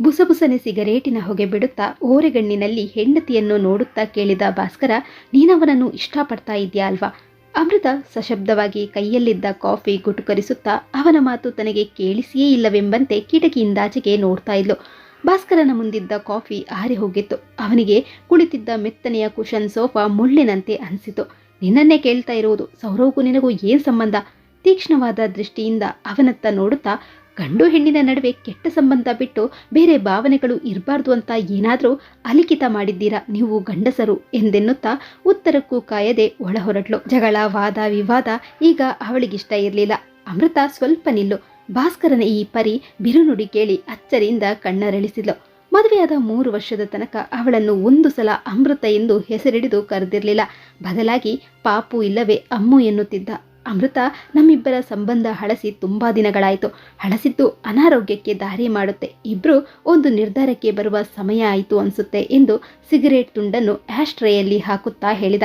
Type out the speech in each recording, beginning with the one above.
ಬುಸಬುಸನೆ ಸಿಗರೇಟಿನ ಹೊಗೆ ಬಿಡುತ್ತಾ ಓರೆಗಣ್ಣಿನಲ್ಲಿ ಹೆಂಡತಿಯನ್ನು ನೋಡುತ್ತಾ ಕೇಳಿದ ಭಾಸ್ಕರ, ನೀನವನನ್ನು ಇಷ್ಟಪಡ್ತಾ ಇದೆಯಾ ಅಲ್ವಾ? ಅಮೃತ ಸಶಬ್ದವಾಗಿ ಕೈಯಲ್ಲಿದ್ದ ಕಾಫಿ ಗುಟುಕರಿಸುತ್ತಾ ಅವನ ಮಾತು ತನಗೆ ಕೇಳಿಸಿಯೇ ಇಲ್ಲವೆಂಬಂತೆ ಕಿಟಕಿಯಿಂದಾಚೆಗೆ ನೋಡ್ತಾ ಇದ್ಲು. ಭಾಸ್ಕರನ ಮುಂದಿದ್ದ ಕಾಫಿ ಆರಿ ಹೋಗಿತ್ತು. ಅವನಿಗೆ ಕುಳಿತಿದ್ದ ಮೆತ್ತನೆಯ ಕುಶನ್ ಸೋಫಾ ಮುಳ್ಳಿನಂತೆ ಅನಿಸಿತು. ನಿನ್ನನ್ನೇ ಕೇಳ್ತಾ ಇರುವುದು, ಸೌರವ್ಗೂ ನಿನಗೂ ಏನ್ ಸಂಬಂಧ? ತೀಕ್ಷ್ಣವಾದ ದೃಷ್ಟಿಯಿಂದ ಅವನತ್ತ ನೋಡುತ್ತಾ ಗಂಡು ಹೆಣ್ಣಿನ ನಡುವೆ ಕೆಟ್ಟ ಸಂಬಂಧ ಬಿಟ್ಟು ಬೇರೆ ಭಾವನೆಗಳು ಇರಬಾರ್ದು ಅಂತ ಏನಾದರೂ ಅಲಿಖಿತ ಮಾಡಿದ್ದೀರಾ ನೀವು ಗಂಡಸರು ಎಂದೆನ್ನುತ್ತಾ ಉತ್ತರಕ್ಕೂ ಕಾಯದೆ ಒಳ ಹೊರಟ್ಲು ಜಗಳ, ವಾದ, ವಿವಾದ ಈಗ ಅವಳಿಗಿಷ್ಟ ಇರಲಿಲ್ಲ. ಅಮೃತ ಸ್ವಲ್ಪ ನಿಲ್ಲು. ಭಾಸ್ಕರನ ಈ ಪರಿ ಬಿರುನುಡಿ ಕೇಳಿ ಅಚ್ಚರಿಯಿಂದ ಕಣ್ಣರಳಿಸಿದ್ಲು. ಮದುವೆಯಾದ ಮೂರು ವರ್ಷದ ತನಕ ಅವಳನ್ನು ಒಂದು ಸಲ ಅಮೃತ ಎಂದು ಹೆಸರಿಡಿದು ಕರೆದಿರಲಿಲ್ಲ. ಬದಲಾಗಿ ಪಾಪು ಇಲ್ಲವೇ ಅಮ್ಮು ಎನ್ನುತ್ತಿದ್ದ. ಅಮೃತ ನಮ್ಮಿಬ್ಬರ ಸಂಬಂಧ ಹಳಸಿ ತುಂಬ ದಿನಗಳಾಯಿತು. ಹಳಸಿದ್ದು ಅನಾರೋಗ್ಯಕ್ಕೆ ದಾರಿ ಮಾಡುತ್ತೆ. ಇಬ್ರು ಒಂದು ನಿರ್ಧಾರಕ್ಕೆ ಬರುವ ಸಮಯ ಆಯಿತು ಅನಿಸುತ್ತೆ ಎಂದು ಸಿಗರೇಟ್ ತುಂಡನ್ನು ಆಶ್ಟ್ರೇಯಲ್ಲಿ ಹಾಕುತ್ತಾ ಹೇಳಿದ.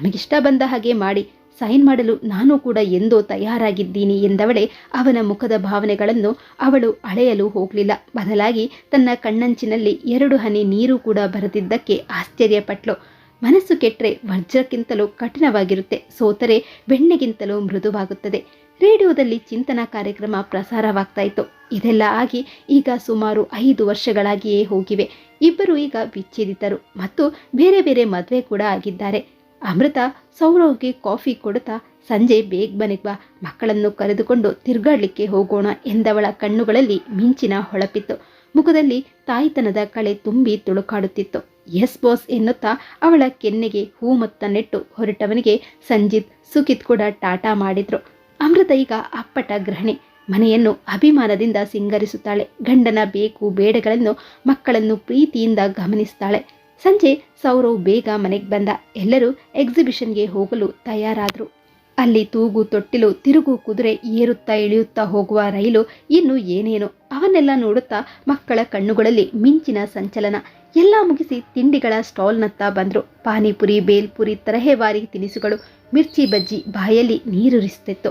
ನಮಗಿಷ್ಟ ಬಂದ ಹಾಗೆ ಮಾಡಿ. ಸೈನ್ ಮಾಡಲು ನಾನು ಕೂಡ ಎಂದೋ ತಯಾರಾಗಿದ್ದೀನಿ ಎಂದವಳೆ ಅವನ ಮುಖದ ಭಾವನೆಗಳನ್ನು ಅವಳು ಅಳೆಯಲು ಹೋಗಲಿಲ್ಲ. ಬದಲಾಗಿ ತನ್ನ ಕಣ್ಣಂಚಿನಲ್ಲಿ ಎರಡು ಹನಿ ನೀರು ಕೂಡ ಬರೆದಿದ್ದಕ್ಕೆ ಆಶ್ಚರ್ಯಪಟ್ಲು. ಮನಸ್ಸು ಕೆಟ್ಟರೆ ವಜ್ರಕ್ಕಿಂತಲೂ ಕಠಿಣವಾಗಿರುತ್ತೆ. ಸೋತರೆ ಬೆಣ್ಣೆಗಿಂತಲೂ ಮೃದುವಾಗುತ್ತದೆ. ರೇಡಿಯೋದಲ್ಲಿ ಚಿಂತನಾ ಕಾರ್ಯಕ್ರಮ ಪ್ರಸಾರವಾಗ್ತಾ ಇತ್ತು. ಇದೆಲ್ಲ ಆಗಿ ಈಗ ಸುಮಾರು ಐದು ವರ್ಷಗಳಾಗಿಯೇ ಹೋಗಿವೆ. ಇಬ್ಬರು ಈಗ ವಿಚ್ಛೇದಿತರು ಮತ್ತು ಬೇರೆ ಬೇರೆ ಮದುವೆ ಕೂಡ ಆಗಿದ್ದಾರೆ. ಅಮೃತ ಸೌರವ್ಗೆ ಕಾಫಿ ಕೊಡುತ್ತಾ, ಸಂಜೆ ಬೇಗ ಬನಿಗ್ ಬಾ ಮಕ್ಕಳನ್ನು ಕರೆದುಕೊಂಡು ತಿರುಗಾಡಲಿಕ್ಕೆ ಹೋಗೋಣ ಎಂದವಳ ಕಣ್ಣುಗಳಲ್ಲಿ ಮಿಂಚಿನ ಹೊಳಪಿತ್ತು. ಮುಖದಲ್ಲಿ ತಾಯಿತನದ ಕಳೆ ತುಂಬಿ ತುಳುಕಾಡುತ್ತಿತ್ತು. ಎಸ್ ಬಾಸ್ ಎನ್ನುತ್ತಾ ಅವಳ ಕೆನ್ನೆಗೆ ಹೂಮತ್ತ ನೆಟ್ಟು ಹೊರಟವನಿಗೆ ಸಂಜಿತ್, ಸುಖಿತ್ ಕೂಡ ಟಾಟಾ ಮಾಡಿದ್ರು. ಅಮೃತ ಈಗ ಅಪ್ಪಟ ಗೃಹಣಿ. ಮನೆಯನ್ನು ಅಭಿಮಾನದಿಂದ ಸಿಂಗರಿಸುತ್ತಾಳೆ. ಗಂಡನ ಬೇಕು ಬೇಡಗಳನ್ನು ಮಕ್ಕಳನ್ನು ಪ್ರೀತಿಯಿಂದ ಗಮನಿಸ್ತಾಳೆ. ಸಂಜೆ ಸೌರವ್ ಬೇಗ ಮನೆಗೆ ಬಂದ. ಎಲ್ಲರೂ ಎಕ್ಸಿಬಿಷನ್ಗೆ ಹೋಗಲು ತಯಾರಾದರು. ಅಲ್ಲಿ ತೂಗು ತೊಟ್ಟಿಲು, ತಿರುಗು ಕುದುರೆ ಏರುತ್ತಾ ಇಳಿಯುತ್ತಾ ಹೋಗುವ ರೈಲು ಇನ್ನು ಏನೇನು ಅವನ್ನೆಲ್ಲ ನೋಡುತ್ತಾ ಮಕ್ಕಳ ಕಣ್ಣುಗಳಲ್ಲಿ ಮಿಂಚಿನ ಸಂಚಲನ. ಎಲ್ಲ ಮುಗಿಸಿ ತಿಂಡಿಗಳ ಸ್ಟಾಲ್ನತ್ತ ಬಂದರು. ಪಾನಿಪುರಿ, ಬೇಲ್ಪುರಿ, ತರಹೇವಾರಿ ತಿನಿಸುಗಳು, ಮಿರ್ಚಿ ಬಜ್ಜಿ ಬಾಯಲ್ಲಿ ನೀರುರಿಸುತ್ತಿತ್ತು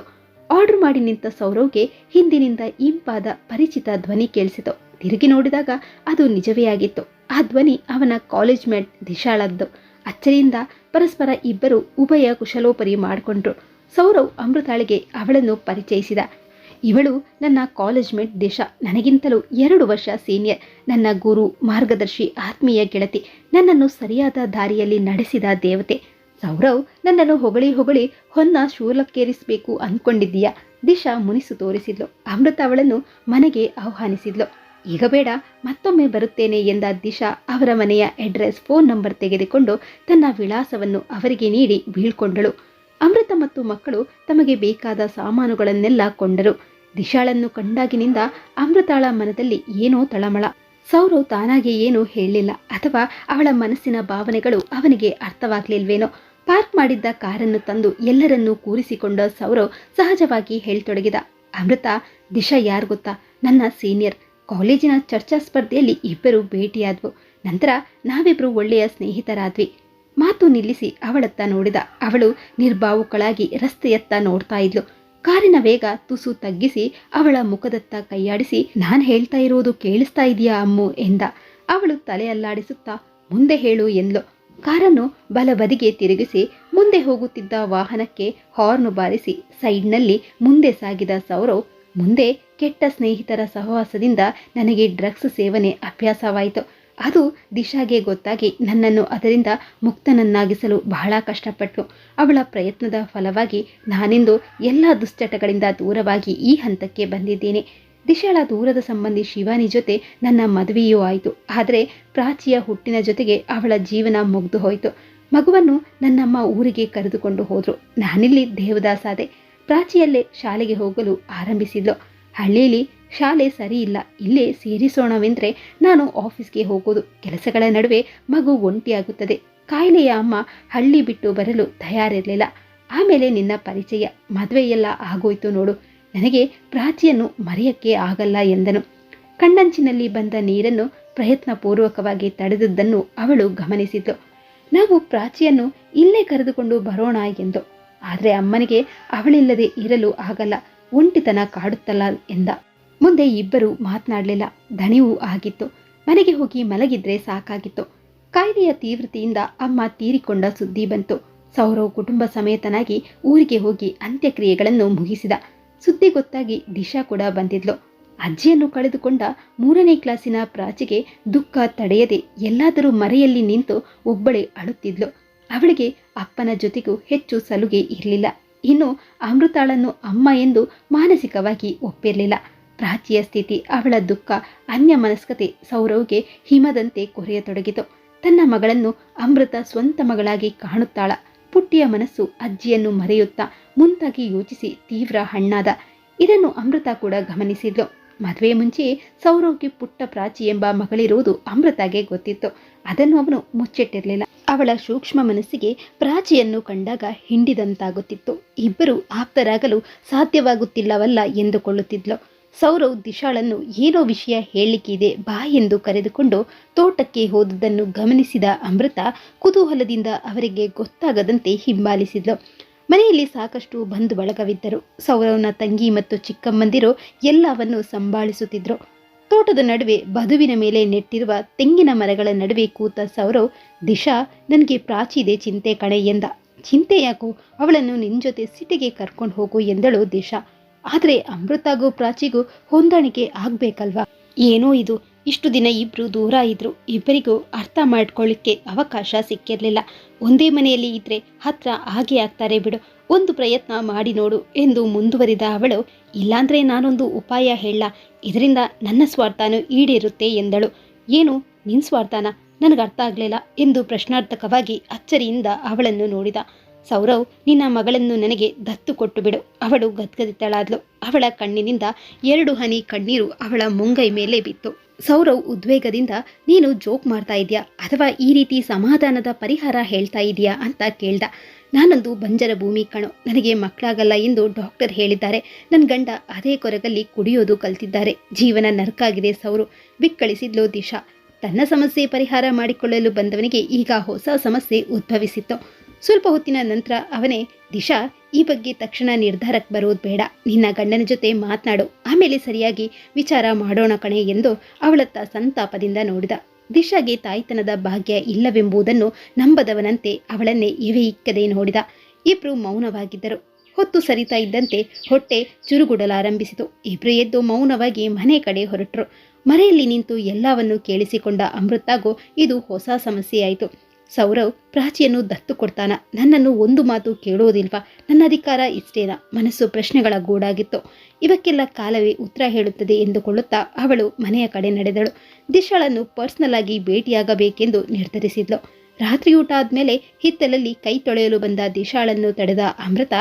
ಆರ್ಡರ್ ಮಾಡಿ ನಿಂತ ಸೌರವ್ಗೆ ಹಿಂದಿನಿಂದ ಇಂಪಾದ ಪರಿಚಿತ ಧ್ವನಿ ಕೇಳಿಸಿತು. ತಿರುಗಿ ನೋಡಿದಾಗ ಅದು ನಿಜವೇ ಆಗಿತ್ತು. ಆ ಧ್ವನಿ ಅವನ ಕಾಲೇಜ್ ಮೇಟ್ ದಿಶಾಳದ್ದು. ಅಚ್ಚರಿಯಿಂದ ಪರಸ್ಪರ ಇಬ್ಬರು ಉಭಯ ಕುಶಲೋಪರಿ ಮಾಡಿಕೊಂಡ್ರು. ಸೌರವ್ ಅಮೃತಾಳಿಗೆ ಅವಳನ್ನು ಪರಿಚಯಿಸಿದ. ಇವಳು ನನ್ನ ಕಾಲೇಜ್ ಮೇಟ್ ದಿಶಾ. ನನಗಿಂತಲೂ ಎರಡು ವರ್ಷ ಸೀನಿಯರ್. ನನ್ನ ಗುರು, ಮಾರ್ಗದರ್ಶಿ, ಆತ್ಮೀಯ ಗೆಳತಿ ನನ್ನನ್ನು ಸರಿಯಾದ ದಾರಿಯಲ್ಲಿ ನಡೆಸಿದ ದೇವತೆ. ಸೌರವ್, ನನ್ನನ್ನು ಹೊಗಳಿ ಹೊಗಳಿ ಹೊನ್ನ ಶೂಲಕ್ಕೇರಿಸಬೇಕು ಅಂದ್ಕೊಂಡಿದ್ದೀಯಾ ದಿಶಾ ಮುನಿಸು ತೋರಿಸಿದ್ಲು. ಅಮೃತ ಅವಳನ್ನು ಮನೆಗೆ ಆಹ್ವಾನಿಸಿದ್ಲು. ಈಗ ಬೇಡ, ಮತ್ತೊಮ್ಮೆ ಬರುತ್ತೇನೆ ಎಂದ ದಿಶಾ ಅವರ ಮನೆಯ ಅಡ್ರೆಸ್ ಫೋನ್ ನಂಬರ್ ತೆಗೆದುಕೊಂಡು ತನ್ನ ವಿಳಾಸವನ್ನು ಅವರಿಗೆ ನೀಡಿ ಬೀಳ್ಕೊಂಡಳು. ಅಮೃತ ಮತ್ತು ಮಕ್ಕಳು ತಮಗೆ ಬೇಕಾದ ಸಾಮಾನುಗಳನ್ನೆಲ್ಲ ಕೊಂಡರು. ದಿಶಾಳನ್ನು ಕಂಡಾಗಿನಿಂದ ಅಮೃತಾಳ ಮನದಲ್ಲಿ ಏನೋ ತಳಮಳ. ಸೌರವ್ ತಾನಾಗಿ ಏನೂ ಹೇಳಲಿಲ್ಲ. ಅಥವಾ ಅವಳ ಮನಸ್ಸಿನ ಭಾವನೆಗಳು ಅವನಿಗೆ ಅರ್ಥವಾಗಲಿಲ್ವೇನೋ. ಪಾರ್ಕ್ ಮಾಡಿದ್ದ ಕಾರನ್ನು ತಂದು ಎಲ್ಲರನ್ನೂ ಕೂರಿಸಿಕೊಂಡ ಸೌರವ್ ಸಹಜವಾಗಿ ಹೇಳ್ತೊಡಗಿದ. ಅಮೃತ, ದಿಶಾ ಯಾರು ಗೊತ್ತಾ? ನನ್ನ ಸೀನಿಯರ್. ಕಾಲೇಜಿನ ಚರ್ಚಾ ಸ್ಪರ್ಧೆಯಲ್ಲಿ ಇಬ್ಬರು ಭೇಟಿಯಾದ್ವು. ನಂತರ ನಾವಿಬ್ಬರು ಒಳ್ಳೆಯ ಸ್ನೇಹಿತರಾದ್ವಿ. ಮಾತು ನಿಲ್ಲಿಸಿ ಅವಳತ್ತ ನೋಡಿದ. ಅವಳು ನಿರ್ಭಾವುಕಳಾಗಿ ರಸ್ತೆಯತ್ತ ನೋಡ್ತಾ ಇದ್ಲು. ಕಾರಿನ ವೇಗ ತುಸು ತಗ್ಗಿಸಿ ಅವಳ ಮುಖದತ್ತ ಕೈಯಾಡಿಸಿ, ನಾನ್ ಹೇಳ್ತಾ ಇರೋದು ಕೇಳಿಸ್ತಾ ಇದೆಯಾ ಅಮ್ಮು? ಎಂದ. ಅವಳು ತಲೆ ಅಲ್ಲಾಡಿಸುತ್ತಾ ಮುಂದೆ ಹೇಳು ಎಂದ್ಲು. ಕಾರನ್ನು ಬಲಬದಿಗೆ ತಿರುಗಿಸಿ, ಮುಂದೆ ಹೋಗುತ್ತಿದ್ದ ವಾಹನಕ್ಕೆ ಹಾರ್ನು ಬಾರಿಸಿ, ಸೈಡ್ನಲ್ಲಿ ಮುಂದೆ ಸಾಗಿದ ಸೌರವ್, ಮುಂದೆ ಕೆಟ್ಟ ಸ್ನೇಹಿತರ ಸಹವಾಸದಿಂದ ನನಗೆ ಡ್ರಗ್ಸ್ ಸೇವನೆ ಅಭ್ಯಾಸವಾಯಿತು. ಅದು ದಿಶಾಗೆ ಗೊತ್ತಾಗಿ ನನ್ನನ್ನು ಅದರಿಂದ ಮುಕ್ತನನ್ನಾಗಿಸಲು ಬಹಳ ಕಷ್ಟಪಟ್ಟು ಅವಳ ಪ್ರಯತ್ನದ ಫಲವಾಗಿ ನಾನಿಂದು ಎಲ್ಲ ದುಶ್ಚಟಗಳಿಂದ ದೂರವಾಗಿ ಈ ಹಂತಕ್ಕೆ ಬಂದಿದ್ದೇನೆ. ದಿಶಾಳ ದೂರದ ಸಂಬಂಧಿ ಶಿವಾನಿ ಜೊತೆ ನನ್ನ ಮದುವೆಯೂ ಆಯಿತು. ಆದರೆ ಪ್ರಾಚಿಯ ಹುಟ್ಟಿನ ಜೊತೆಗೆ ಅವಳ ಜೀವನ ಮುಗ್ದು ಹೋಯಿತು. ಮಗುವನ್ನು ನನ್ನಮ್ಮ ಊರಿಗೆ ಕರೆದುಕೊಂಡು ಹೋದರು. ನಾನಿಲ್ಲಿ ದೇವದಾಸಾದೆ. ಪ್ರಾಚಿಯಲ್ಲೇ ಶಾಲೆಗೆ ಹೋಗಲು ಆರಂಭಿಸಿದ್ಲು. ಹಳ್ಳಿಯಲ್ಲಿ ಶಾಲೆ ಸರಿ ಇಲ್ಲ. ಇಲ್ಲೇ ಸೇರಿಸೋಣವೆಂದ್ರೆ ನಾನು ಆಫೀಸ್ಗೆ ಹೋಗೋದು. ಕೆಲಸಗಳ ನಡುವೆ ಮಗು ಒಂಟಿಯಾಗುತ್ತದೆ. ಕಾಯಿಲೆಯ ಅಮ್ಮ ಹಳ್ಳಿ ಬಿಟ್ಟು ಬರಲು ತಯಾರಿರಲಿಲ್ಲ. ಆಮೇಲೆ ನಿನ್ನ ಪರಿಚಯ. ಮದುವೆಯೆಲ್ಲ ಆಗೋಯ್ತು ನೋಡು. ನನಗೆ ಪ್ರಾಚಿಯನ್ನು ಮರೆಯಕ್ಕೆ ಆಗಲ್ಲ ಎಂದನು. ಕಣ್ಣಂಚಿನಲ್ಲಿ ಬಂದ ನೀರನ್ನು ಪ್ರಯತ್ನಪೂರ್ವಕವಾಗಿ ತಡೆದದ್ದನ್ನು ಅವಳು ಗಮನಿಸಿದ್ಲು ನಾವು ಪ್ರಾಚಿಯನ್ನು ಇಲ್ಲೇ ಕರೆದುಕೊಂಡು ಬರೋಣ ಎಂದು. ಆದರೆ ಅಮ್ಮನಿಗೆ ಅವಳಿಲ್ಲದೆ ಇರಲು ಆಗಲ್ಲ. ಒಂಟಿತನ ಕಾಡುತ್ತಲ್ಲ ಎಂದ. ಮುಂದೆ ಇಬ್ಬರು ಮಾತನಾಡಲಿಲ್ಲ. ದಣಿವು ಆಗಿತ್ತು. ಮನೆಗೆ ಹೋಗಿ ಮಲಗಿದ್ರೆ ಸಾಕಾಗಿತ್ತು. ಕಾಯಿಲೆಯ ತೀವ್ರತೆಯಿಂದ ಅಮ್ಮ ತೀರಿಕೊಂಡ ಸುದ್ದಿ ಬಂತು. ಸೌರವ್ ಕುಟುಂಬ ಸಮೇತನಾಗಿ ಊರಿಗೆ ಹೋಗಿ ಅಂತ್ಯಕ್ರಿಯೆಗಳನ್ನು ಮುಗಿಸಿದ. ಸುದ್ದಿ ಗೊತ್ತಾಗಿ ದಿಶಾ ಕೂಡ ಬಂದಿದ್ಲು. ಅಜ್ಜಿಯನ್ನು ಕಳೆದುಕೊಂಡ ಮೂರನೇ ಕ್ಲಾಸಿನ ಪ್ರಾಚಿಗೆ ದುಃಖ ತಡೆಯದೆ ಎಲ್ಲಾದರೂ ಮರೆಯಲ್ಲಿ ನಿಂತು ಒಬ್ಬಳೇ ಅಳುತ್ತಿದ್ಲು. ಅವಳಿಗೆ ಅಪ್ಪನ ಜೊತೆಗೂ ಹೆಚ್ಚು ಸಲುಗೆ ಇರಲಿಲ್ಲ. ಇನ್ನು ಅಮೃತಾಳನ್ನು ಅಮ್ಮ ಎಂದು ಮಾನಸಿಕವಾಗಿ ಒಪ್ಪಿರಲಿಲ್ಲ. ಪ್ರಾಚಿಯ ಸ್ಥಿತಿ, ಅವಳ ದುಃಖ, ಅನ್ಯ ಮನಸ್ಕತೆ ಸೌರವ್ಗೆ ಹಿಮದಂತೆ ಕೊರೆಯತೊಡಗಿತು. ತನ್ನ ಮಗಳನ್ನು ಅಮೃತ ಸ್ವಂತ ಮಗಳಾಗಿ ಕಾಣುತ್ತಾಳ. ಪುಟ್ಟಿಯ ಮನಸ್ಸು ಅಜ್ಜಿಯನ್ನು ಮರೆಯುತ್ತಾ ಮುಂತಾಗಿ ಯೋಚಿಸಿ ತೀವ್ರ ಹಣ್ಣಾದ. ಇದನ್ನು ಅಮೃತ ಕೂಡ ಗಮನಿಸಿದ್ಲು. ಮದುವೆ ಮುಂಚೆಯೇ ಸೌರವ್ಗೆ ಪುಟ್ಟ ಪ್ರಾಚಿ ಎಂಬ ಮಗಳಿರುವುದು ಅಮೃತಗೆ ಗೊತ್ತಿತ್ತು. ಅದನ್ನು ಅವನು ಮುಚ್ಚಿಟ್ಟಿರಲಿಲ್ಲ. ಅವಳ ಸೂಕ್ಷ್ಮ ಮನಸ್ಸಿಗೆ ಪ್ರಾಚಿಯನ್ನು ಕಂಡಾಗ ಹಿಂಡಿದಂತಾಗುತ್ತಿತ್ತು. ಇಬ್ಬರು ಆಪ್ತರಾಗಲು ಸಾಧ್ಯವಾಗುತ್ತಿಲ್ಲವಲ್ಲ ಎಂದುಕೊಳ್ಳುತ್ತಿದ್ಲು. ಸೌರವ್ ದಿಶಾಳನ್ನು ಏನೋ ವಿಷಯ ಹೇಳಲಿಕ್ಕಿದೆ ಬಾ ಎಂದು ಕರೆದುಕೊಂಡು ತೋಟಕ್ಕೆ ಹೋದದ್ದನ್ನು ಗಮನಿಸಿದ ಅಮೃತ ಕುತೂಹಲದಿಂದ ಅವರಿಗೆ ಗೊತ್ತಾಗದಂತೆ ಹಿಂಬಾಲಿಸಿದ್ಲು. ಮನೆಯಲ್ಲಿ ಸಾಕಷ್ಟು ಬಂಧು ಬಳಗವಿದ್ದರು. ಸೌರವ್ನ ತಂಗಿ ಮತ್ತು ಚಿಕ್ಕಮ್ಮಂದಿರು ಎಲ್ಲವನ್ನು ಸಂಭಾಳಿಸುತ್ತಿದ್ದರು ತೋಟದ ನಡುವೆ ಬದುವಿನ ಮೇಲೆ ನೆಟ್ಟಿರುವ ತೆಂಗಿನ ಮರಗಳ ನಡುವೆ ಕೂತ ಸೌರವ್, ದಿಶಾ, ನನಗೆ ಪ್ರಾಚಿದೆ ಚಿಂತೆ ಕಣೆ ಎಂದ. ಚಿಂತೆ ಯಾಕೋ? ಅವಳನ್ನು ನಿನ್ನ ಜೊತೆ ಸಿಟಿಗೆ ಕರ್ಕೊಂಡು ಹೋಗು ಎಂದಳು ದಿಶಾ. ಆದರೆ ಅಮೃತಾಗೂ ಪ್ರಾಚಿಗೂ ಹೊಂದಾಣಿಕೆ ಆಗ್ಬೇಕಲ್ವಾ? ಏನೋ ಇದು. ಇಷ್ಟು ದಿನ ಇಬ್ರು ದೂರ ಇದ್ರು. ಇಬ್ಬರಿಗೂ ಅರ್ಥ ಮಾಡ್ಕೊಳ್ಳಿಕ್ಕೆ ಅವಕಾಶ ಸಿಕ್ಕಿರಲಿಲ್ಲ. ಒಂದೇ ಮನೆಯಲ್ಲಿ ಇದ್ರೆ ಹತ್ರ ಹಾಗೆ ಆಗ್ತಾರೆ ಬಿಡು. ಒಂದು ಪ್ರಯತ್ನ ಮಾಡಿ ನೋಡು ಎಂದು ಮುಂದುವರಿದ ಅವಳು, ಇಲ್ಲಾಂದ್ರೆ ನಾನೊಂದು ಉಪಾಯ ಹೇಳ. ಇದರಿಂದ ನನ್ನ ಸ್ವಾರ್ಥನೂ ಈಡೇರುತ್ತೆ ಎಂದಳು. ಏನು? ನಿನ್ ಸ್ವಾರ್ಥನ? ನನಗೆ ಅರ್ಥ ಆಗಲಿಲ್ಲ ಎಂದು ಪ್ರಶ್ನಾರ್ಥಕವಾಗಿ ಅಚ್ಚರಿಯಿಂದ ಅವಳನ್ನು ನೋಡಿದ. ಸೌರವ್, ನಿನ್ನ ಮಗಳನ್ನು ನನಗೆ ದತ್ತು ಕೊಟ್ಟು ಬಿಡು ಅವಳು ಗದ್ಗದಿತ್ತಳಾದ್ಲು ಅವಳ ಕಣ್ಣಿನಿಂದ ಎರಡು ಹನಿ ಕಣ್ಣೀರು ಅವಳ ಮುಂಗೈ ಮೇಲೆ ಬಿತ್ತು. ಸೌರವ್ ಉದ್ವೇಗದಿಂದ, ನೀನು ಜೋಕ್ ಮಾಡ್ತಾ ಇದೆಯಾ? ಅಥವಾ ಈ ರೀತಿ ಸಮಾಧಾನದ ಪರಿಹಾರ ಹೇಳ್ತಾ ಇದೆಯಾ ಅಂತ ಕೇಳ್ದ. ನಾನೊಂದು ಬಂಜರ ಭೂಮಿ ಕಣೋ. ನನಗೆ ಮಕ್ಕಳಾಗಲ್ಲ ಎಂದು ಡಾಕ್ಟರ್ ಹೇಳಿದ್ದಾರೆ. ನನ್ನ ಗಂಡ ಅದೇ ಕೊರಗಲ್ಲಿ ಕುಡಿಯೋದು ಕಲ್ತಿದ್ದಾರೆ. ಜೀವನ ನರ್ಕಾಗಿದೆ ಸೌರು. ಬಿಕ್ಕಳಿಸಿದ್ಲು ದಿಶಾ. ತನ್ನ ಸಮಸ್ಯೆ ಪರಿಹಾರ ಮಾಡಿಕೊಳ್ಳಲು ಬಂದವನಿಗೆ ಈಗ ಹೊಸ ಸಮಸ್ಯೆ ಉದ್ಭವಿಸಿತ್ತು. ಸ್ವಲ್ಪ ಹೊತ್ತಿನ ನಂತರ ಅವನೇ, ದಿಶಾ, ಈ ಬಗ್ಗೆ ತಕ್ಷಣ ನಿರ್ಧಾರಕ್ಕೆ ಬರೋದು ಬೇಡ. ನಿನ್ನ ಗಂಡನ ಜೊತೆ ಮಾತನಾಡು. ಆಮೇಲೆ ಸರಿಯಾಗಿ ವಿಚಾರ ಮಾಡೋಣ ಕಣೆ ಎಂದು ಅವಳತ್ತ ಸಂತಾಪದಿಂದ ನೋಡಿದ. ದಿಶಾಗೆ ತಾಯ್ತನದ ಭಾಗ್ಯ ಇಲ್ಲವೆಂಬುದನ್ನು ನಂಬದವನಂತೆ ಅವಳನ್ನೇ ಇವೆ ಇಕ್ಕದೆ ನೋಡಿದ. ಇಬ್ರು ಮೌನವಾಗಿದ್ದರು. ಹೊತ್ತು ಸರಿತಾ ಇದ್ದಂತೆ ಹೊಟ್ಟೆ ಚುರುಗುಡಲಾರಂಭಿಸಿತು ಇಬ್ರು ಎದ್ದು ಮೌನವಾಗಿ ಮನೆ ಕಡೆ ಹೊರಟರು. ಮನೆಯಲ್ಲಿ ನಿಂತು ಎಲ್ಲವನ್ನು ಕೇಳಿಸಿಕೊಂಡ ಅಮೃತಾಗೂ ಇದು ಹೊಸ ಸಮಸ್ಯೆಯಾಯಿತು. ಸೌರವ್ ಪ್ರಾಚಿಯನ್ನು ದತ್ತು ಕೊಡ್ತಾನ. ನನ್ನನ್ನು ಒಂದು ಮಾತು ಕೇಳೋದಿಲ್ವಾ? ನನ್ನ ಅಧಿಕಾರ ಇಷ್ಟೇನಾ? ಮನಸ್ಸು ಪ್ರಶ್ನೆಗಳ ಗೂಡಾಗಿತ್ತು. ಇವಕ್ಕೆಲ್ಲ ಕಾಲವೇ ಉತ್ತರ ಹೇಳುತ್ತದೆ ಎಂದುಕೊಳ್ಳುತ್ತಾ ಅವಳು ಮನೆಯ ಕಡೆ ನಡೆದಳು. ದಿಶಾಳನ್ನು ಪರ್ಸ್ನಲ್ ಆಗಿ ಭೇಟಿಯಾಗಬೇಕೆಂದು ನಿರ್ಧರಿಸಿದ್ಲು. ರಾತ್ರಿಯೂಟ ಆದ್ಮೇಲೆ ಹಿತ್ತಲಲ್ಲಿ ಕೈ ತೊಳೆಯಲು ಬಂದ ದಿಶಾಳನ್ನು ತಡೆದ ಅಮೃತ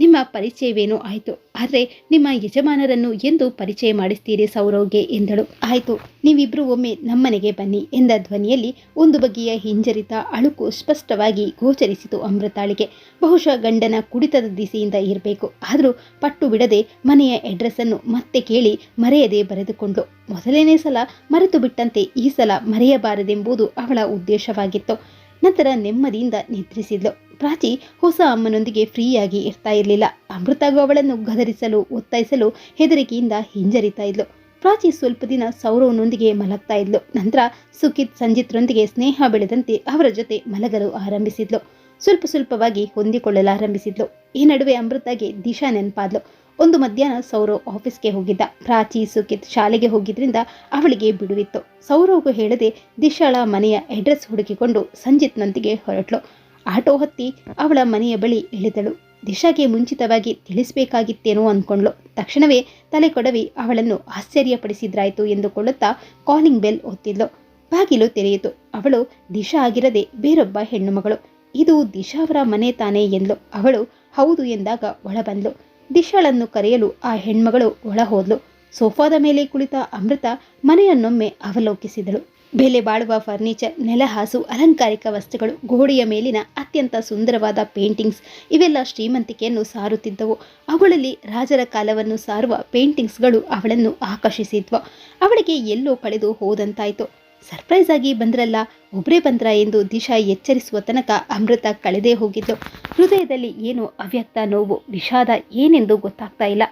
ನಿಮ್ಮ ಪರಿಚಯವೇನೋ ಆಯಿತು. ಆದರೆ ನಿಮ್ಮ ಯಜಮಾನರನ್ನು ಎಂದು ಪರಿಚಯ ಮಾಡಿಸ್ತೀರಿ ಸೌರವ್ಗೆ ಎಂದಳು. ಆಯಿತು, ನೀವಿಬ್ರು ಒಮ್ಮೆ ನಮ್ಮನೆಗೆ ಬನ್ನಿ ಎಂದ ಧ್ವನಿಯಲ್ಲಿ ಒಂದು ಬಗೆಯ ಹಿಂಜರಿತ ಅಳುಕು ಸ್ಪಷ್ಟವಾಗಿ ಗೋಚರಿಸಿತು ಅಮೃತಾಳಿಗೆ. ಬಹುಶಃ ಗಂಡನ ಕುಡಿತದ ದಿಸೆಯಿಂದ ಇರಬೇಕು. ಆದರೂ ಪಟ್ಟು ಬಿಡದೆ ಮನೆಯ ಅಡ್ರೆಸ್ಸನ್ನು ಮತ್ತೆ ಕೇಳಿ ಮರೆಯದೆ ಬರೆದುಕೊಂಡು, ಮೊದಲನೇ ಸಲ ಮರೆತು ಬಿಟ್ಟಂತೆ ಈ ಸಲ ಮರೆಯಬಾರದೆಂಬುದು ಅವಳ ಉದ್ದೇಶವಾಗಿತ್ತು. ನಂತರ ನೆಮ್ಮದಿಯಿಂದ ನಿದ್ರಿಸಿದ್ಲು. ಪ್ರಾಚಿ ಹೊಸ ಅಮ್ಮನೊಂದಿಗೆ ಫ್ರೀಯಾಗಿ ಇರ್ತಾ ಇರಲಿಲ್ಲ. ಅಮೃತಾಗೂ ಅವಳನ್ನು ಗದರಿಸಲು, ಒತ್ತಾಯಿಸಲು ಹೆದರಿಕೆಯಿಂದ ಹಿಂಜರಿತಾ ಇದ್ಲು. ಪ್ರಾಚಿ ಸ್ವಲ್ಪ ದಿನ ಸೌರವನೊಂದಿಗೆ ಮಲಗ್ತಾ ಇದ್ಲು. ನಂತರ ಸುಖಿತ್, ಸಂಜಿತ್ರೊಂದಿಗೆ ಸ್ನೇಹ ಬೆಳೆದಂತೆ ಅವರ ಜೊತೆ ಮಲಗಲು ಆರಂಭಿಸಿದ್ಲು. ಸ್ವಲ್ಪ ಸ್ವಲ್ಪವಾಗಿ ಹೊಂದಿಕೊಳ್ಳಲಾರಂಭಿಸಿದ್ಲು. ಈ ನಡುವೆ ಅಮೃತಾಗೆ ದಿಶಾ ನೆನಪಾದ್ಲು. ಒಂದು ಮಧ್ಯಾಹ್ನ ಸೌರವ್ ಆಫೀಸ್ಗೆ ಹೋಗಿದ್ದ. ಪ್ರಾಚಿ ಸುಖಿತ್ ಶಾಲೆಗೆ ಹೋಗಿದ್ರಿಂದ ಅವಳಿಗೆ ಬಿಡುವಿತ್ತು. ಸೌರವ್ಗೂ ಹೇಳದೆ ದಿಶಾಳ ಮನೆಯ ಅಡ್ರೆಸ್ ಹುಡುಕಿಕೊಂಡು ಸಂಜಿತ್ನೊಂದಿಗೆ ಹೊರಟ್ಲು. ಆಟೋ ಹತ್ತಿ ಅವಳ ಮನೆಯ ಬಳಿ ಇಳಿದಳು. ದಿಶಾಗೆ ಮುಂಚಿತವಾಗಿ ತಿಳಿಸಬೇಕಾಗಿತ್ತೇನೋ ಅಂದ್ಕೊಂಡ್ಲು ತಕ್ಷಣವೇ ತಲೆ ಕೊಡವಿ ಅವಳನ್ನು ಆಶ್ಚರ್ಯಪಡಿಸಿದ್ರಾಯ್ತು ಎಂದುಕೊಳ್ಳುತ್ತಾ ಕಾಲಿಂಗ್ ಬೆಲ್ ಒತ್ತಿದ್ಲು. ಬಾಗಿಲು ತೆರೆಯಿತು. ಅವಳು ದಿಶಾ ಆಗಿರದೆ ಬೇರೊಬ್ಬ ಹೆಣ್ಣುಮಗಳು ಇದು ದಿಶಾ ಅವರ ಮನೆ ತಾನೇ ಎಂದ್ಲು. ಅವಳು ಹೌದು ಎಂದಾಗ ಒಳ ಬಂದ್ಲು ದಿಶಾಳನ್ನು ಕರೆಯಲು ಆ ಹೆಣ್ಮಗಳು ಒಳ ಸೋಫಾದ ಮೇಲೆ ಕುಳಿತ ಅಮೃತ ಮನೆಯನ್ನೊಮ್ಮೆ ಅವಲೋಕಿಸಿದಳು. ಬೆಲೆ ಬಾಳುವ ಫರ್ನಿಚರ್ ನೆಲಹಾಸು ಅಲಂಕಾರಿಕ ವಸ್ತುಗಳು, ಗೋಡೆಯ ಮೇಲಿನ ಅತ್ಯಂತ ಸುಂದರವಾದ ಪೇಂಟಿಂಗ್ಸ್ ಇವೆಲ್ಲ ಶ್ರೀಮಂತಿಕೆಯನ್ನು ಸಾರುತ್ತಿದ್ದವು. ಅವುಗಳಲ್ಲಿ ರಾಜರ ಕಾಲವನ್ನು ಸಾರುವ ಪೇಂಟಿಂಗ್ಸ್ಗಳು ಅವಳನ್ನು ಆಕರ್ಷಿಸಿದ್ವು. ಅವಳಿಗೆ ಎಲ್ಲೋ ಕಳೆದು ಹೋದಂತಾಯಿತು. ಸರ್ಪ್ರೈಸ್ ಆಗಿ ಬಂದ್ರಲ್ಲ ಒಬ್ಬರೇ ಬಂದ್ರ ಎಂದು ದಿಶಾ ಎಚ್ಚರಿಸುವ ತನಕ ಅಮೃತ ಕಳೆದೇ ಹೋಗಿದ್ದು. ಹೃದಯದಲ್ಲಿ ಏನು ಅವ್ಯಕ್ತ ನೋವು, ವಿಷಾದ ಏನೆಂದು ಗೊತ್ತಾಗ್ತಾ ಇಲ್ಲ.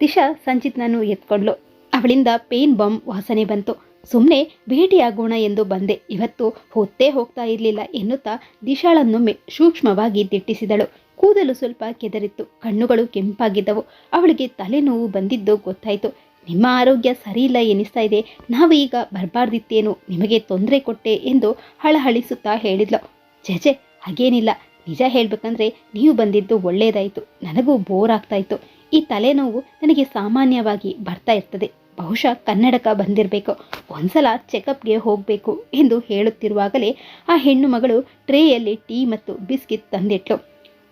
ದಿಶಾ ಸಂಜಿತ್ನನ್ನು ಎತ್ಕೊಂಡ್ಲು. ಅವಳಿಂದ ಪೇನ್ ಬಾಂಬ್ ವಾಸನೆ ಬಂತು. ಸುಮ್ಮನೆ ಭೇಟಿಯಾಗೋಣ ಎಂದು ಬಂದೆ. ಇವತ್ತು ಹೊತ್ತೇ ಹೋಗ್ತಾ ಇರಲಿಲ್ಲ ಎನ್ನುತ್ತಾ ದಿಶಾಳನ್ನೊಮ್ಮೆ ಸೂಕ್ಷ್ಮವಾಗಿ ದಿಟ್ಟಿಸಿದಳು. ಕೂದಲು ಸ್ವಲ್ಪ ಕೆದರಿತ್ತು. ಕಣ್ಣುಗಳು ಕೆಂಪಾಗಿದ್ದವು. ಅವಳಿಗೆ ತಲೆನೋವು ಬಂದಿದ್ದು ಗೊತ್ತಾಯಿತು. ನಿಮ್ಮ ಆರೋಗ್ಯ ಸರಿಯಿಲ್ಲ ಎನಿಸ್ತಾ ಇದೆ ನಾವೀಗ ಬರಬಾರ್ದಿತ್ತೇನು ನಿಮಗೆ ತೊಂದರೆ ಕೊಟ್ಟೆ ಎಂದು ಹಳಹಳಿಸುತ್ತಾ ಹೇಳಿದ್ಲು. ಜಜೆ ಹಾಗೇನಿಲ್ಲ. ನಿಜ ಹೇಳಬೇಕಂದ್ರೆ ನೀವು ಬಂದಿದ್ದು ಒಳ್ಳೆಯದಾಯಿತು ನನಗೂ ಬೋರ್ ಆಗ್ತಾ ಇತ್ತು. ಈ ತಲೆನೋವು ನನಗೆ ಸಾಮಾನ್ಯವಾಗಿ ಬರ್ತಾ ಇರ್ತದೆ. ಬಹುಶಃ ಕನ್ನಡಕ ಬಂದಿರಬೇಕು. ಒಂದ್ಸಲ ಚೆಕಪ್ಗೆ ಹೋಗಬೇಕು ಎಂದು ಹೇಳುತ್ತಿರುವಾಗಲೇ ಆ ಹೆಣ್ಣು ಮಗಳು ಟ್ರೇಯಲ್ಲಿ ಟೀ ಮತ್ತು ಬಿಸ್ಕಿಟ್ ತಂದಿಟ್ಲು.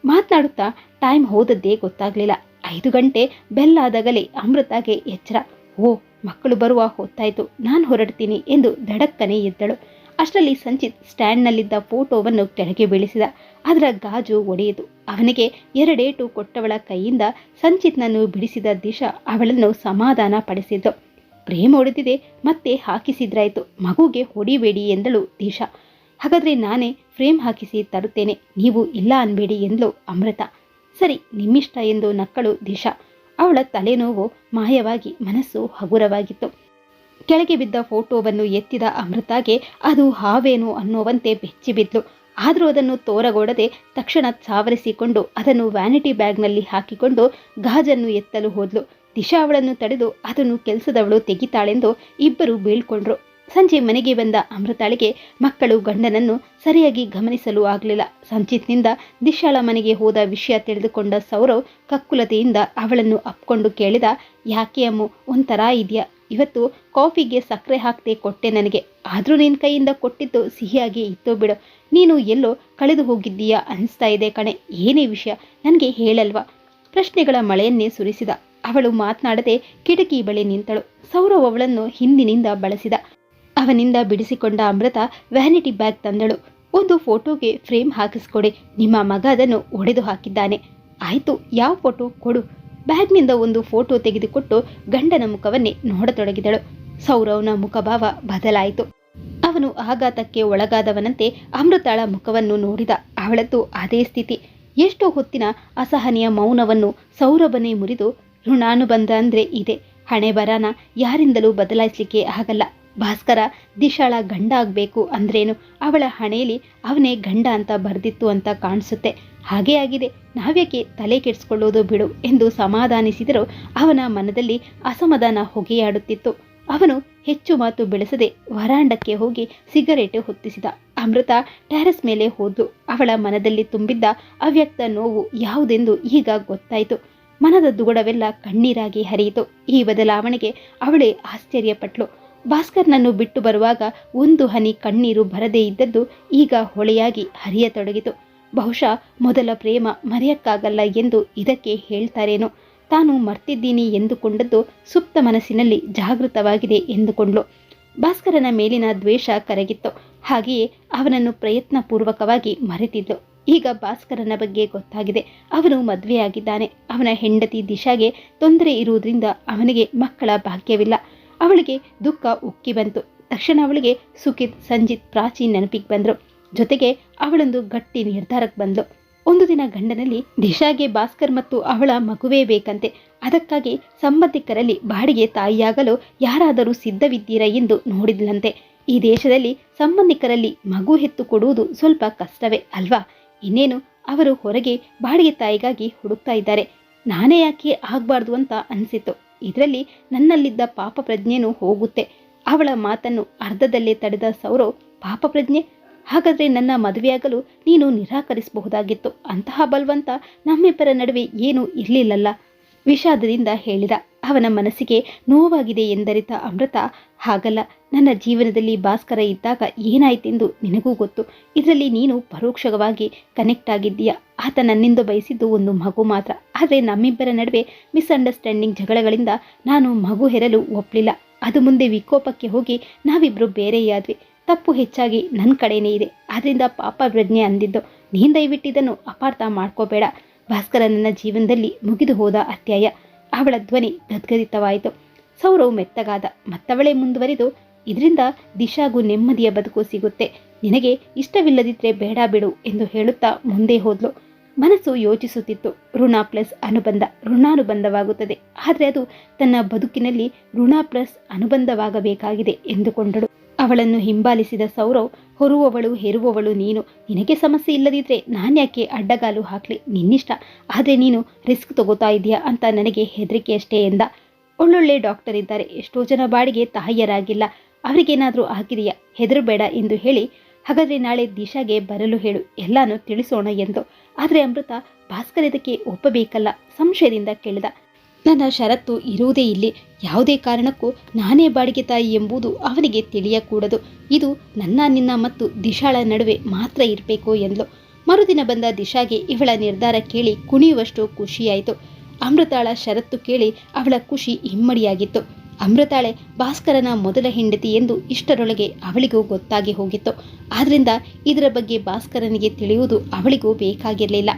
ಮಾತನಾಡುತ್ತಾ ಟೈಮ್ ಹೋದದ್ದೇ ಗೊತ್ತಾಗಲಿಲ್ಲ. ಐದು ಗಂಟೆ ಬೆಲ್ಲಾದಾಗಲೇ ಅಮೃತಾಗೆ ಎಚ್ಚರ. ಓ, ಮಕ್ಕಳು ಬರುವ ಹೊತ್ತಾಯಿತು. ನಾನು ಹೊರಡ್ತೀನಿ ಎಂದು ದಡಕ್ಕನೆ ಎದ್ದಳು. ಅಷ್ಟರಲ್ಲಿ ಸಂಚಿತ್ ಸ್ಟ್ಯಾಂಡ್ನಲ್ಲಿದ್ದ ಫೋಟೋವನ್ನು ಕೆಳಗೆ ಬೀಳಿಸಿದ. ಅದರ ಗಾಜು ಒಡೆಯಿತು. ಅವನಿಗೆ ಎರಡೇಟು ಕೊಟ್ಟವಳ ಕೈಯಿಂದ ಸಂಚಿತ್ನನ್ನು ಬಿಡಿಸಿದ ದಿಶಾ ಅವಳನ್ನು ಸಮಾಧಾನ ಪಡಿಸಿದ್ದು. ಪ್ರೇಮ ಹೊಡೆದಿದೆ ಮತ್ತೆ ಹಾಕಿಸಿದ್ರಾಯ್ತು. ಮಗುಗೆ ಹೊಡಿಬೇಡಿ ಎಂದಳು ದಿಶಾ. ಹಾಗಾದರೆ ನಾನೇ ಫ್ರೇಮ್ ಹಾಕಿಸಿ ತರುತ್ತೇನೆ. ನೀವು ಇಲ್ಲ ಅನ್ಬೇಡಿ ಎಂದಳು ಅಮೃತ. ಸರಿ, ನಿಮ್ಮಿಷ್ಟ ಎಂದು ನಕ್ಕಳು ದಿಶಾ. ಅವಳ ತಲೆನೋವು ಮಾಯವಾಗಿ ಮನಸ್ಸು ಹಗುರವಾಗಿತ್ತು. ಕೆಳಗೆ ಬಿದ್ದ ಫೋಟೋವನ್ನು ಎತ್ತಿದ ಅಮೃತಾಗೆ ಅದು ಹಾವೇನು ಅನ್ನುವಂತೆ ಬೆಚ್ಚಿಬಿದ್ಲು. ಆದರೂ ಅದನ್ನು ತೋರಗೊಡದೆ ತಕ್ಷಣ ಸಾವರಿಸಿಕೊಂಡು ಅದನ್ನು ವ್ಯಾನಿಟಿ ಬ್ಯಾಗ್ನಲ್ಲಿ ಹಾಕಿಕೊಂಡು ಗಾಜನ್ನು ಎತ್ತಲು ಹೋದ್ಲು. ದಿಶಾ ಅವಳನ್ನು ತಡೆದು ಅದನ್ನು ಕೆಲಸದವಳು ತೆಗಿತಾಳೆಂದು ಇಬ್ಬರು ಬೀಳ್ಕೊಂಡ್ರು. ಸಂಜೆ ಮನೆಗೆ ಬಂದ ಅಮೃತಾಳಿಗೆ ಮಕ್ಕಳು ಗಂಡನನ್ನು ಸರಿಯಾಗಿ ಗಮನಿಸಲು ಆಗಲಿಲ್ಲ. ಸಂಚಿತ್ನಿಂದ ದಿಶಾಳ ಮನೆಗೆ ಹೋದ ವಿಷಯ ತಿಳಿದುಕೊಂಡ ಸೌರವ್ ಕಕ್ಕುಲತೆಯಿಂದ ಅವಳನ್ನು ಅಪ್ಕೊಂಡು ಕೇಳಿದ, ಯಾಕೆ ಅಮ್ಮು, ಒಂಥರ ಇದೆಯಾ? ಇವತ್ತು ಕಾಫಿಗೆ ಸಕ್ಕರೆ ಹಾಕದೆ ಕೊಟ್ಟೆ ನನಗೆ. ಆದರೂ ನಿನ್ನ ಕೈಯಿಂದ ಕೊಟ್ಟಿದ್ದು ಸಿಹಿಯಾಗಿ ಇತ್ತು ಬಿಡು. ನೀನು ಎಲ್ಲೋ ಕಳೆದು ಹೋಗಿದ್ದೀಯಾ ಅನಿಸ್ತಾ ಇದೆ ಕಣೆ. ಏನೇ ವಿಷಯ, ನನಗೆ ಹೇಳಲ್ವಾ? ಪ್ರಶ್ನೆಗಳ ಮಳೆಯನ್ನೇ ಸುರಿಸಿದ. ಅವಳು ಮಾತನಾಡದೆ ಕಿಟಕಿ ಬಳಿ ನಿಂತಳು. ಸೌರವ್ ಅವಳನ್ನು ಹಿಂದಿನಿಂದ ಬಳಸಿದ. ಅವನಿಂದ ಬಿಡಿಸಿಕೊಂಡ ಅಮೃತ ವ್ಯಾನಿಟಿ ಬ್ಯಾಗ್ ತಂದಳು. ಒಂದು ಫೋಟೋಗೆ ಫ್ರೇಮ್ ಹಾಕಿಸ್ಕೊಡಿ. ನಿಮ್ಮ ಮಗ ಅದನ್ನು ಒಡೆದು ಹಾಕಿದ್ದಾನೆ. ಆಯ್ತು, ಯಾವ ಫೋಟೋ ಕೊಡು. ಬ್ಯಾಗ್ನಿಂದ ಒಂದು ಫೋಟೋ ತೆಗೆದುಕೊಟ್ಟು ಗಂಡನ ಮುಖವನ್ನೇ ನೋಡತೊಡಗಿದಳು. ಸೌರವ್ನ ಮುಖಭಾವ ಬದಲಾಯಿತು. ಅವನು ಆಘಾತಕ್ಕೆ ಒಳಗಾದವನಂತೆ ಅಮೃತಾಳ ಮುಖವನ್ನು ನೋಡಿದ. ಅವಳದ್ದು ಅದೇ ಸ್ಥಿತಿ. ಎಷ್ಟೋ ಹೊತ್ತಿನ ಅಸಹನೀಯ ಮೌನವನ್ನು ಸೌರಭನೇ ಮುರಿದು, ಋಣಾನುಬಂಧ ಅಂದ್ರೆ ಇದೆ. ಹಣೆ ಬರಾನ ಯಾರಿಂದಲೂ ಬದಲಾಯಿಸಲಿಕ್ಕೆ ಆಗಲ್ಲ. ಭಾಸ್ಕರ ದಿಶಾಳ ಗಂಡ ಆಗಬೇಕು ಅಂದ್ರೇನು? ಅವಳ ಹಣೆಯಲ್ಲಿ ಅವನೇ ಗಂಡ ಅಂತ ಬರೆದಿತ್ತು ಅಂತ ಕಾಣಿಸುತ್ತೆ. ಹಾಗೇ ಆಗಿದೆ. ನಾವ್ಯಾಕೆ ತಲೆ ಕೆಡಿಸ್ಕೊಳ್ಳೋದು ಬಿಡು ಎಂದು ಸಮಾಧಾನಿಸಿದರೂ ಅವನ ಮನದಲ್ಲಿ ಅಸಮಾಧಾನ ಹೊಗೆಯಾಡುತ್ತಿತ್ತು. ಅವನು ಹೆಚ್ಚು ಮಾತು ಬೆಳೆಸದೆ ವರಾಂಡಕ್ಕೆ ಹೋಗಿ ಸಿಗರೇಟು ಹೊತ್ತಿಸಿದ. ಅಮೃತ ಟ್ಯಾರಸ್ ಮೇಲೆ ಹೋದ್ಲು ಅವಳ ಮನದಲ್ಲಿ ತುಂಬಿದ್ದ ಅವ್ಯಕ್ತ ನೋವು ಯಾವುದೆಂದು ಈಗ ಗೊತ್ತಾಯಿತು. ಮನದ ದುಗುಡವೆಲ್ಲ ಕಣ್ಣೀರಾಗಿ ಹರಿಯಿತು. ಈ ಬದಲಾವಣೆಗೆ ಅವಳೇ ಆಶ್ಚರ್ಯಪಟ್ಲು. ಭಾಸ್ಕರ್ನನ್ನು ಬಿಟ್ಟು ಬರುವಾಗ ಒಂದು ಹನಿ ಕಣ್ಣೀರು ಬರದೇ ಇದ್ದದ್ದು ಈಗ ಹೊಳೆಯಾಗಿ ಹರಿಯತೊಡಗಿತು. ಬಹುಶಃ ಮೊದಲ ಪ್ರೇಮ ಮರೆಯಕ್ಕಾಗಲ್ಲ ಎಂದು ಇದಕ್ಕೆ ಹೇಳ್ತಾರೇನೋ. ತಾನು ಮರ್ತಿದ್ದೀನಿ ಎಂದುಕೊಂಡದ್ದು ಸುಪ್ತ ಮನಸ್ಸಿನಲ್ಲಿ ಜಾಗೃತವಾಗಿದೆ ಎಂದುಕೊಂಡ್ಲು. ಭಾಸ್ಕರನ ಮೇಲಿನ ದ್ವೇಷ ಕರಗಿತ್ತು. ಹಾಗೆಯೇ ಅವನನ್ನು ಪ್ರಯತ್ನಪೂರ್ವಕವಾಗಿ ಮರೆತಿದ್ಲು. ಈಗ ಭಾಸ್ಕರನ ಬಗ್ಗೆ ಗೊತ್ತಾಗಿದೆ. ಅವನು ಮದುವೆಯಾಗಿದ್ದಾನೆ. ಅವನ ಹೆಂಡತಿ ದಿಶಾಗೆ ತೊಂದರೆ ಇರುವುದರಿಂದ ಅವನಿಗೆ ಮಕ್ಕಳ ಭಾಗ್ಯವಿಲ್ಲ. ಅವಳಿಗೆ ದುಃಖ ಉಕ್ಕಿ ಬಂತು. ತಕ್ಷಣ ಅವಳಿಗೆ ಸುಖಿತ್, ಸಂಜಿತ್ ಪ್ರಾಚಿ ನೆನಪಿಗೆ ಬಂದರು. ಜೊತೆಗೆ ಅವಳೊಂದು ಗಟ್ಟಿ ನಿರ್ಧಾರಕ್ಕೆ ಬಂದಳು ಒಂದು ದಿನ ಗಂಡನಲ್ಲಿ ದಿಶಾಗೆ ಭಾಸ್ಕರ್ ಮತ್ತು ಅವಳ ಮಗುವೇ ಬೇಕಂತೆ. ಅದಕ್ಕಾಗಿ ಸಂಬಂಧಿಕರಲ್ಲಿ ಬಾಡಿಗೆ ತಾಯಿಯಾಗಲು ಯಾರಾದರೂ ಸಿದ್ಧವಿದ್ದೀರಾ ಎಂದು ನೋಡಿದ್ಲಂತೆ. ಈ ದೇಶದಲ್ಲಿ ಸಂಬಂಧಿಕರಲ್ಲಿ ಮಗು ಹೆತ್ತು ಕೊಡುವುದು ಸ್ವಲ್ಪ ಕಷ್ಟವೇ ಅಲ್ವಾ? ಇನ್ನೇನು, ಅವರು ಹೊರಗೆ ಬಾಡಿಗೆ ತಾಯಿಗಾಗಿ ಹುಡುಕ್ತಾ ಇದ್ದಾರೆ. ನಾನೇ ಯಾಕೆ ಆಗಬಾರ್ದು ಅಂತ ಅನಿಸಿತು ಇದರಲ್ಲಿ ನನ್ನಲ್ಲಿದ್ದ ಪಾಪ ಪ್ರಜ್ಞೆನೂ ಹೋಗುತ್ತೆ. ಅವಳ ಮಾತನ್ನು ಅರ್ಧದಲ್ಲೇ ತಡೆದ ಸೌರವ್, ಪಾಪ ಪ್ರಜ್ಞೆ? ಹಾಗಾದ್ರೆ ನನ್ನ ಮದುವೆಯಾಗಲು ನೀನು ನಿರಾಕರಿಸಬಹುದಾಗಿತ್ತು. ಅಂತಹ ಬಲವಂತ ನಮ್ಮಿಬ್ಬರ ನಡುವೆ ಏನೂ ಇರಲಿಲ್ಲಲ್ಲ, ವಿಷಾದದಿಂದ ಹೇಳಿದ. ಅವನ ಮನಸ್ಸಿಗೆ ನೋವಾಗಿದೆ ಎಂದರಿತ ಅಮೃತ, ಹಾಗಲ್ಲ, ನನ್ನ ಜೀವನದಲ್ಲಿ ಭಾಸ್ಕರ ಇದ್ದಾಗ ಏನಾಯ್ತೆಂದು ನಿನಗೂ ಗೊತ್ತು. ಇದರಲ್ಲಿ ನೀನು ಪರೋಕ್ಷವಾಗಿ ಕನೆಕ್ಟ್ ಆಗಿದ್ದೀಯ. ಆತ ನನ್ನಿಂದ ಬಯಸಿದ್ದು ಒಂದು ಮಗು ಮಾತ್ರ. ಆದರೆ ನಮ್ಮಿಬ್ಬರ ನಡುವೆ ಮಿಸ್ಅಂಡರ್ಸ್ಟ್ಯಾಂಡಿಂಗ್ ಜಗಳಗಳಿಂದ ನಾನು ಮಗು ಹೆರಲು ಒಪ್ಪಲಿಲ್ಲ ಅದು ಮುಂದೆ ವಿಕೋಪಕ್ಕೆ ಹೋಗಿ ನಾವಿಬ್ಬರು ಬೇರೆಯಾದ್ವಿ ತಪ್ಪು ಹೆಚ್ಚಾಗಿ ನನ್ನ ಕಡೆಯೇ ಇದೆ. ಆದ್ದರಿಂದ ಪಾಪ ಪ್ರಜ್ಞೆ ಅಂದಿದ್ದು. ನೀನು ದಯವಿಟ್ಟಿದ್ದನ್ನು ಅಪಾರ್ಥ ಮಾಡ್ಕೋಬೇಡ. ಭಾಸ್ಕರ ನನ್ನ ಜೀವನದಲ್ಲಿ ಮುಗಿದು ಹೋದ ಅಧ್ಯಾಯ. ಅವಳ ಧ್ವನಿ ಗದ್ಗದಿತವಾಯಿತು ಸೌರವ್ ಮೆತ್ತಗಾದ ಮತ್ತವಳೇ ಮುಂದುವರಿದು, ಇದರಿಂದ ದಿಶಾಗೂ ನೆಮ್ಮದಿಯ ಬದುಕು ಸಿಗುತ್ತೆ. ನಿನಗೆ ಇಷ್ಟವಿಲ್ಲದಿದ್ರೆ ಬೇಡ ಬಿಡು ಎಂದು ಹೇಳುತ್ತಾ ಮುಂದೆ ಹೋದ್ಲು. ಮನಸ್ಸು ಯೋಚಿಸುತ್ತಿತ್ತು. ಋಣ ಪ್ಲಸ್ ಅನುಬಂಧ, ಋಣಾನುಬಂಧವಾಗುತ್ತದೆ. ಆದರೆ ಅದು ತನ್ನ ಬದುಕಿನಲ್ಲಿ ಋಣ ಪ್ಲಸ್ ಅನುಬಂಧವಾಗಬೇಕಾಗಿದೆ ಎಂದುಕೊಂಡಳು. ಅವಳನ್ನು ಹಿಂಬಾಲಿಸಿದ ಸೌರವ್, ಹೊರುವವಳು, ಹೆರುವವಳು ನೀನು. ನಿನಗೆ ಸಮಸ್ಯೆ ಇಲ್ಲದಿದ್ದರೆ ನಾನ್ಯಾಕೆ ಅಡ್ಡಗಾಲು ಹಾಕ್ಲಿ? ನಿನ್ನಿಷ್ಟ. ಆದರೆ ನೀನು ರಿಸ್ಕ್ ತಗೋತಾ ಇದೆಯಾ ಅಂತ ನನಗೆ ಹೆದರಿಕೆ ಅಷ್ಟೇ ಎಂದ. ಒಳ್ಳೊಳ್ಳೆ ಡಾಕ್ಟರ್ ಇದ್ದಾರೆ. ಎಷ್ಟೋ ಜನ ಬಾಡಿಗೆ ತಾಯಿಯರಾಗಿಲ್ಲ. ಅವರಿಗೇನಾದರೂ ಆಗಿದೆಯಾ ಹೆದರಬೇಡ ಎಂದು ಹೇಳಿ, ಹಾಗಾದರೆ ನಾಳೆ ದಿಶಾಗೆ ಬರಲು ಹೇಳು. ಎಲ್ಲಾನು ತಿಳಿಸೋಣ ಎಂದು. ಆದರೆ ಅಮೃತ, ಭಾಸ್ಕರ್ ಇದಕ್ಕೆ ಒಪ್ಪಬೇಕಲ್ಲ. ಸಂಶಯದಿಂದ ಕೇಳಿದ. ನನ್ನ ಷರತ್ತು ಇರುವುದೇ ಇಲ್ಲಿ. ಯಾವುದೇ ಕಾರಣಕ್ಕೂ ನಾನೇ ಬಾಡಿಗೆ ತಾಯಿ ಎಂಬುದು ಅವನಿಗೆ ತಿಳಿಯಕೂಡದು. ಇದು ನನ್ನ, ನಿನ್ನ ಮತ್ತು ದಿಶಾಳ ನಡುವೆ ಮಾತ್ರ ಇರಬೇಕು ಎಂದ್ಲು. ಮರುದಿನ ಬಂದ ದಿಶಾಗೆ ಇವಳ ನಿರ್ಧಾರ ಕೇಳಿ ಕುಣಿಯುವಷ್ಟು ಖುಷಿಯಾಯಿತು. ಅಮೃತಾಳ ಷರತ್ತು ಕೇಳಿ ಅವಳ ಖುಷಿ ಇಮ್ಮಡಿಯಾಗಿತ್ತು. ಅಮೃತಾಳೆ, ಭಾಸ್ಕರನ ಮೊದಲ ಹೆಂಡತಿ ಎಂದು ಇಷ್ಟರೊಳಗೆ ಅವಳಿಗೂ ಗೊತ್ತಾಗಿ ಹೋಗಿತ್ತು. ಆದ್ರಿಂದ ಇದರ ಬಗ್ಗೆ ಭಾಸ್ಕರನಿಗೆ ತಿಳಿಯುವುದು ಅವಳಿಗೂ ಬೇಕಾಗಿರಲಿಲ್ಲ.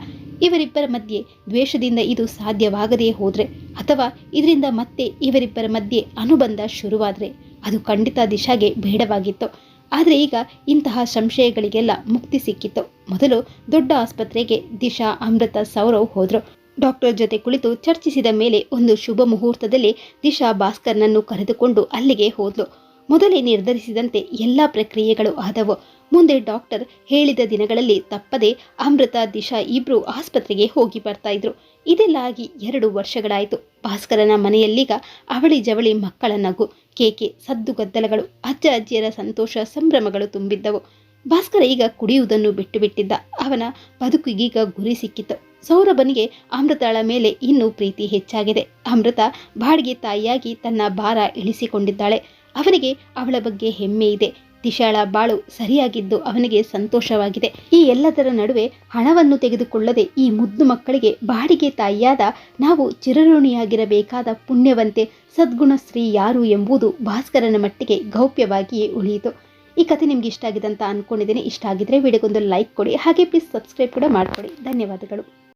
ಇವರಿಬ್ಬರ ಮಧ್ಯೆ ದ್ವೇಷದಿಂದ ಇದು ಸಾಧ್ಯವಾಗದೇ ಹೋದರೆ ಅಥವಾ ಇದರಿಂದ ಮತ್ತೆ ಇವರಿಬ್ಬರ ಮಧ್ಯೆ ಅನುಬಂಧ ಶುರುವಾದರೆ ಅದು ಖಂಡಿತ ದಿಶಾಗೆ ಬೇಡವಾಗಿತ್ತು. ಆದರೆ ಈಗ ಇಂತಹ ಸಂಶಯಗಳಿಗೆಲ್ಲ ಮುಕ್ತಿ ಸಿಕ್ಕಿತ್ತು. ಮೊದಲು ದೊಡ್ಡ ಆಸ್ಪತ್ರೆಗೆ ದಿಶಾ, ಅಮೃತ, ಸೌರವ್ ಹೋದರು. ಡಾಕ್ಟರ್ ಜೊತೆ ಕುಳಿತು ಚರ್ಚಿಸಿದ ಮೇಲೆ ಒಂದು ಶುಭ ಮುಹೂರ್ತದಲ್ಲಿ ದಿಶಾ ಭಾಸ್ಕರ್ನನ್ನು ಕರೆದುಕೊಂಡು ಅಲ್ಲಿಗೆ ಹೋದ್ಲು. ಮೊದಲೇ ನಿರ್ಧರಿಸಿದಂತೆ ಎಲ್ಲ ಪ್ರಕ್ರಿಯೆಗಳು ಆದವು. ಮುಂದೆ ಡಾಕ್ಟರ್ ಹೇಳಿದ ದಿನಗಳಲ್ಲಿ ತಪ್ಪದೆ ಅಮೃತ ದಿಶಾ ಇಬ್ರು ಆಸ್ಪತ್ರೆಗೆ ಹೋಗಿ ಬರ್ತಾ ಇದ್ರು. ಇದೆಲ್ಲ ಆಗಿ ಎರಡು ವರ್ಷಗಳಾಯಿತು. ಭಾಸ್ಕರನ ಮನೆಯಲ್ಲೀಗ ಅವಳಿ ಜವಳಿ ಮಕ್ಕಳ ನಗು, ಕೇಕೆ, ಸದ್ದು ಗದ್ದಲಗಳು, ಅಜ್ಜ ಅಜ್ಜಿಯರ ಸಂತೋಷ, ಸಂಭ್ರಮಗಳು ತುಂಬಿದ್ದವು. ಭಾಸ್ಕರ ಈಗ ಕುಡಿಯುವುದನ್ನು ಬಿಟ್ಟು ಬಿಟ್ಟಿದ್ದ ಅವನ ಬದುಕಿಗೀಗ ಗುರಿ ಸಿಕ್ಕಿತ್ತು. ಸೌರಭನಿಗೆ ಅಮೃತಳ ಮೇಲೆ ಇನ್ನೂ ಪ್ರೀತಿ ಹೆಚ್ಚಾಗಿದೆ. ಅಮೃತ ಬಾಡಿಗೆ ತಾಯಿಯಾಗಿ ತನ್ನ ಭಾರ ಇಳಿಸಿಕೊಂಡಿದ್ದಾಳೆ. ಅವನಿಗೆ ಅವಳ ಬಗ್ಗೆ ಹೆಮ್ಮೆ ಇದೆ. ದಿಶಾಳ ಬಾಳು ಸರಿಯಾಗಿದ್ದು ಅವನಿಗೆ ಸಂತೋಷವಾಗಿದೆ. ಈ ಎಲ್ಲದರ ನಡುವೆ ಹಣವನ್ನು ತೆಗೆದುಕೊಳ್ಳದೆ ಈ ಮುದ್ದು ಮಕ್ಕಳಿಗೆ ಬಾಡಿಗೆ ತಾಯಿಯಾದ ನಾವು ಚಿರಋಣಿಯಾಗಿರಬೇಕಾದ ಪುಣ್ಯವಂತೆ ಸದ್ಗುಣ ಸ್ತ್ರೀ ಯಾರು ಎಂಬುದು ಭಾಸ್ಕರನ ಮಟ್ಟಿಗೆ ಗೌಪ್ಯವಾಗಿಯೇ ಉಳಿಯಿತು. ಈ ಕಥೆ ನಿಮ್ಗೆ ಇಷ್ಟ ಆಗಿದೆ ಅಂತ ಅನ್ಕೊಂಡಿದ್ದೀನಿ. ಇಷ್ಟ ಆಗಿದ್ರೆ ವಿಡಿಯೋಗೊಂದು ಲೈಕ್ ಕೊಡಿ. ಹಾಗೆ ಪ್ಲೀಸ್ ಸಬ್ಸ್ಕ್ರೈಬ್ ಕೂಡ ಮಾಡಿಕೊಡಿ. ಧನ್ಯವಾದಗಳು.